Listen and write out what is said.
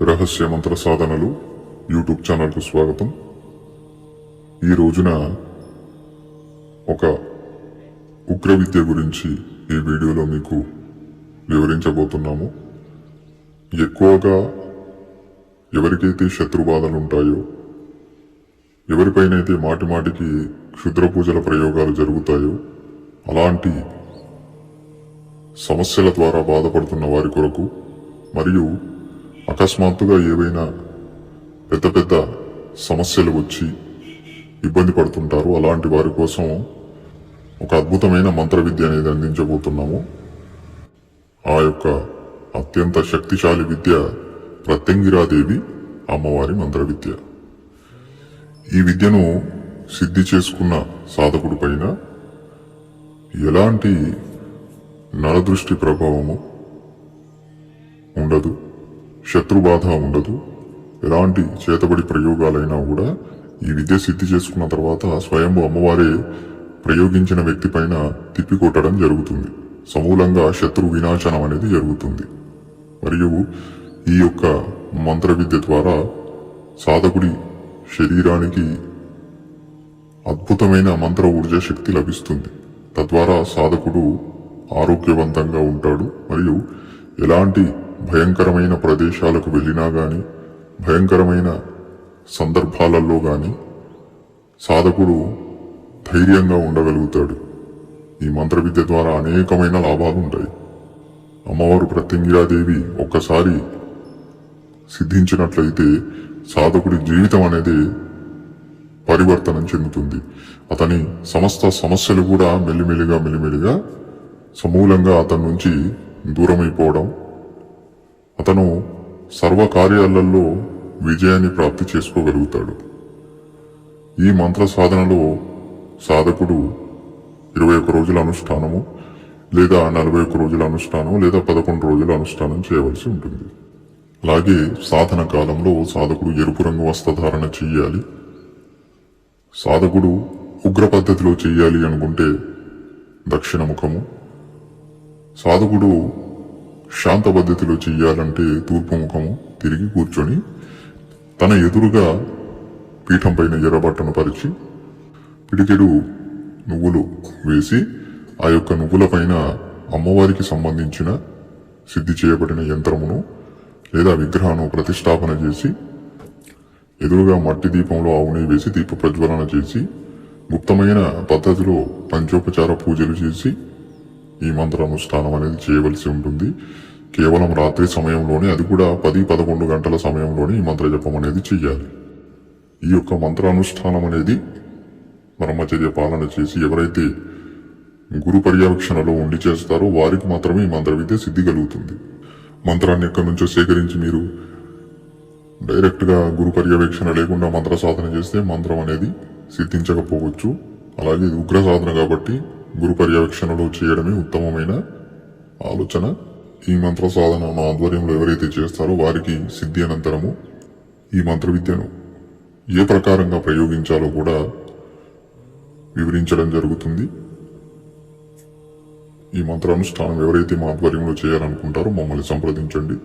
రహస్య మంత్ర సాధనలు యూట్యూబ్ ఛానల్కు స్వాగతం. ఈ రోజున ఒక ఉగ్ర విద్య గురించి ఈ వీడియోలో మీకు వివరించబోతున్నాము. ఎక్కువగా ఎవరికైతే శత్రుబాధలు ఉంటాయో ఎవరిపైనైతే మాటి మాటికి క్షుద్ర పూజల ప్రయోగాలు జరుగుతాయో అలాంటి సమస్యల ద్వారా బాధపడుతున్న వారి కొరకు మరియు అకస్మాత్తుగా ఏవైనా పెద్ద పెద్ద సమస్యలు వచ్చి ఇబ్బంది పడుతుంటారు. అలాంటి వారి కోసం ఒక అద్భుతమైన మంత్ర విద్య అనేది అందించబోతున్నాము. ఆ యొక్క అత్యంత శక్తిశాలి విద్య ప్రత్యంగిరాదేవి అమ్మవారి మంత్ర విద్య ఈ విద్యను సిద్ధి చేసుకున్న సాధకుడి పైన ఎలాంటి నరదృష్టి ప్రభావము ఉండదు. శత్రుబాధ ఉండదు. ఎలాంటి చేతబడి ప్రయోగాలైనా కూడా ఈ విద్య సిద్ధి చేసుకున్న తర్వాత స్వయంభు అమ్మవారే ప్రయోగించిన వ్యక్తి పైన తిప్పికొట్టడం జరుగుతుంది. సమూలంగా శత్రు వినాశనం అనేది జరుగుతుంది. మరియు ఈ యొక్క మంత్ర విద్య ద్వారా సాధకుడి శరీరానికి అద్భుతమైన మంత్ర ఊర్జ శక్తి లభిస్తుంది. తద్వారా సాధకుడు ఆరోగ్యవంతంగా ఉంటాడు. మరియు ఎలాంటి భయంకరమైన ప్రదేశాలకు వెళ్ళినా గాని భయంకరమైన సందర్భాలలో కానీ సాధకుడు ధైర్యంగా ఉండగలుగుతాడు. ఈ మంత్ర విద్య ద్వారా అనేకమైన లాభాలు ఉంటాయి. అమ్మవారు ప్రత్యంగిరాదేవి ఒక్కసారి సిద్ధించినట్లయితే సాధకుడి జీవితం అనేది పరివర్తనం చెందుతుంది. అతని సమస్త సమస్యలు కూడా మెల్లిమెల్లిగా మెల్లిమెల్లిగా సమూలంగా అతని నుంచి దూరమైపోవడం అతను సర్వకార్యాలలో విజయాన్ని ప్రాప్తి చేసుకోగలుగుతాడు. ఈ మంత్ర సాధనలో సాధకుడు ఇరవై ఒక్క రోజుల అనుష్ఠానము లేదా నలభై ఒక్క రోజుల అనుష్ఠానం లేదా పదకొండు రోజుల అనుష్ఠానం చేయవలసి ఉంటుంది. అలాగే సాధన కాలంలో సాధకుడు ఎరుపు రంగు వస్త్రధారణ చెయ్యాలి. సాధకుడు ఉగ్ర పద్ధతిలో చెయ్యాలి అనుకుంటే దక్షిణ ముఖము. సాధకుడు శాంత పద్ధతిలో చెయ్యాలంటే తూర్పు ముఖము తిరిగి కూర్చొని తన ఎదురుగా పీఠం పైన ఎర్రబట్టను పరిచి పిడికెడు నువ్వులు వేసి ఆ యొక్క నువ్వుల పైన అమ్మవారికి సంబంధించిన సిద్ధి చేయబడిన యంత్రమును లేదా విగ్రహాన్ని ప్రతిష్టాపన చేసి ఎదురుగా మట్టి దీపంలో ఆవుని వేసి దీప ప్రజ్వలన చేసి గుప్తమైన పద్ధతిలో పంచోపచార పూజలు చేసి ఈ మంత్ర అనుష్ఠానం అనేది చేయవలసి ఉంటుంది. కేవలం రాత్రి సమయంలోనే అది కూడా పది పదకొండు గంటల సమయంలోనే ఈ మంత్ర జపం అనేది చెయ్యాలి. ఈ యొక్క మంత్ర అనుష్ఠానం అనేది బ్రహ్మచర్య పాలన చేసి ఎవరైతే గురు పర్యవేక్షణలో ఉండి చేస్తారో వారికి మాత్రమే ఈ మంత్ర విద్య సిద్ధి కలుగుతుంది. మంత్రాన్ని ఎక్కడి నుంచో సేకరించి మీరు డైరెక్ట్గా గురు పర్యవేక్షణ లేకుండా మంత్ర సాధన చేస్తే మంత్రం అనేది సిద్ధించకపోవచ్చు. అలాగే ఉగ్ర సాధన కాబట్టి గురు పర్యవేక్షణలో చేయడమే ఉత్తమమైన ఆలోచన. ఈ మంత్ర సాధన మా ఆధ్వర్యంలో ఎవరైతే చేస్తారో వారికి సిద్ధి అనంతరము ఈ మంత్ర విద్యను ఏ ప్రకారంగా ప్రయోగించాలో కూడా వివరించడం జరుగుతుంది. ఈ మంత్రానుష్ఠానం ఎవరైతే మా ఆధ్వర్యంలో చేయాలనుకుంటారో మమ్మల్ని సంప్రదించండి.